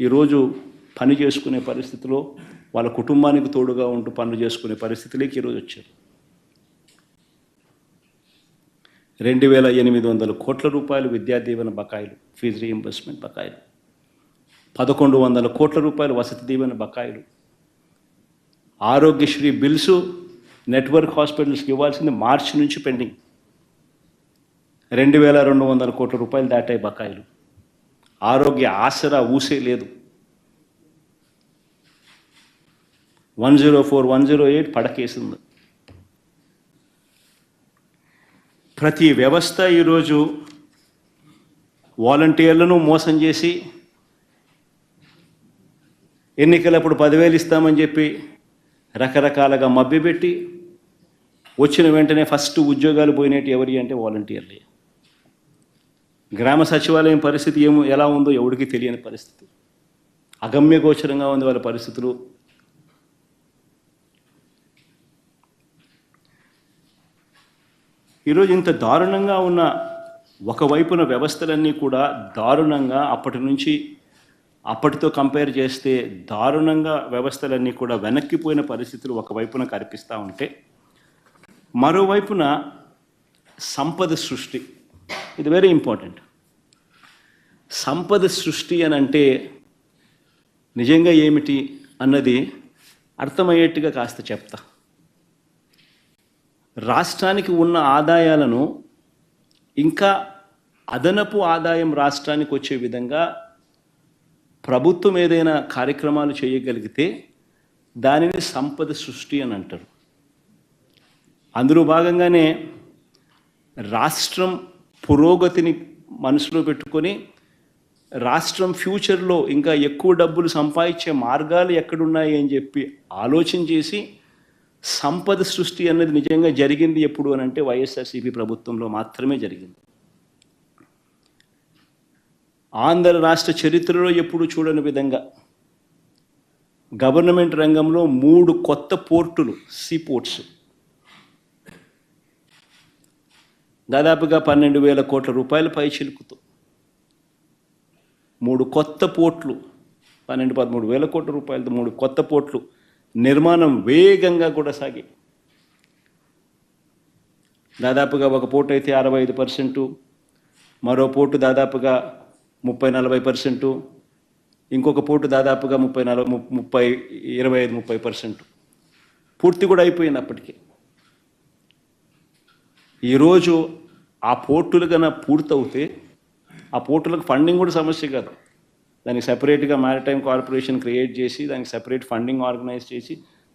ఈరోజు పని చేసుకునే పరిస్థితిలో వాళ్ళ కుటుంబానికి తోడుగా ఉంటూ పనులు చేసుకునే పరిస్థితిలోకి ఈరోజు వచ్చారు. రెండు వేల ఎనిమిది వందల కోట్ల రూపాయలు విద్యా దీవెన బకాయిలు ఫీజు రీఎంబర్స్మెంట్ బకాయిలు పదకొండు వందల కోట్ల రూపాయలు వసతి దీవెన బకాయిలు ఆరోగ్యశ్రీ బిల్స్ నెట్వర్క్ హాస్పిటల్స్కి ఇవ్వాల్సింది మార్చి నుంచి పెండింగ్. రెండు వేల రెండు వందల కోట్ల రూపాయలు దాటాయి బకాయిలు. ఆరోగ్య ఆసరా ఊసే లేదు. One zero four one zero eight పడకేసింది. ప్రతి వ్యవస్థ ఈరోజు వాలంటీర్లను మోసం చేసి ఎన్నికలప్పుడు పదివేలు ఇస్తామని చెప్పి రకరకాలుగా మభ్యపెట్టి వచ్చిన వెంటనే ఫస్ట్ ఉద్యోగాలు పోయినట్టు ఎవరి అంటే వాలంటీర్లే. గ్రామ సచివాలయం పరిస్థితి ఏమో ఎలా ఉందో ఎవరికి తెలియని పరిస్థితి. అగమ్యగోచరంగా ఉంది వాళ్ళ పరిస్థితులు. ఈరోజు ఇంత దారుణంగా ఉన్న ఒకవైపున వ్యవస్థలన్నీ కూడా దారుణంగా అప్పటి నుంచి అప్పటితో కంపేర్ చేస్తే దారుణంగా వ్యవస్థలన్నీ కూడా వెనక్కిపోయిన పరిస్థితులు ఒకవైపున కనిపిస్తూ ఉంటే మరోవైపున సంపద సృష్టి. ఇది వెరీ ఇంపార్టెంట్ సంపద సృష్టి అని అంటే నిజంగా ఏమిటి అన్నది అర్థమయ్యేట్టుగా కాస్త చెప్తా. రాష్ట్రానికి ఉన్న ఆదాయాలను ఇంకా అదనపు ఆదాయం రాష్ట్రానికి వచ్చే విధంగా ప్రభుత్వం ఏదైనా కార్యక్రమాలు చేయగలిగితే దానిని సంపద సృష్టి అని అంటారు. అందులో భాగంగానే రాష్ట్రం పురోగతిని మనసులో పెట్టుకొని రాష్ట్రం ఫ్యూచర్లో ఇంకా ఎక్కువ డబ్బులు సంపాదించే మార్గాలు ఎక్కడున్నాయి అని చెప్పి ఆలోచన చేసి సంపద సృష్టి అన్నది నిజంగా జరిగింది ఎప్పుడు అని అంటే వైఎస్ఆర్సీపీ ప్రభుత్వంలో మాత్రమే జరిగింది. ఆంధ్ర రాష్ట్ర చరిత్రలో ఎప్పుడు చూడని విధంగా గవర్నమెంట్ రంగంలో మూడు కొత్త పోర్టులు సీ పోర్ట్స్. దాదాపుగా పన్నెండు వేల కోట్ల రూపాయల పై చిలుకుతో. మూడు కొత్త పోర్ట్లు పన్నెండు పదమూడు వేల కోట్ల రూపాయలతో మూడు కొత్త పోర్ట్లు నిర్మాణం వేగంగా కూడా సాగి దాదాపుగా ఒక పోర్టు అయితే అరవై ఐదు పర్సెంటు మరో పోర్టు దాదాపుగా ముప్పై నలభై పర్సెంటు ఇంకొక పోర్టు దాదాపుగా ముప్పై నలభై ముప్పై ఇరవై ఐదు ముప్పై పర్సెంట్. పూర్తి కూడా అయిపోయింది ఈరోజు ఆ పోర్టులు కన్నా పూర్తవుతే ఆ పోర్టులకు ఫండింగ్ కూడా సమస్య కాదు. దానికి సెపరేట్గా మ్యారిటైమ్ కార్పొరేషన్ క్రియేట్ చేసి దానికి సెపరేట్ ఫండింగ్ ఆర్గనైజ్ చేసి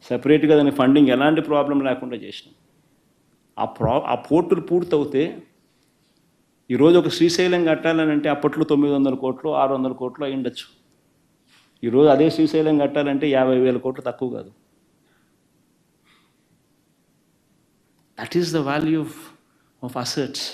సెపరేట్గా దాని ఫండింగ్ ఎలాంటి ప్రాబ్లం లేకుండా చేసినాం. ఆ ప్రా ఆ పోర్టులు పూర్తవుతే ఈరోజు ఒక శ్రీశైలం కట్టాలని అంటే అప్పట్లో తొమ్మిది వందల కోట్లు ఆరు వందల కోట్లు అయి ఉండొచ్చు. ఈరోజు అదే శ్రీశైలం కట్టాలంటే యాభై వేల కోట్లు తక్కువ కాదు. That is the value of of assets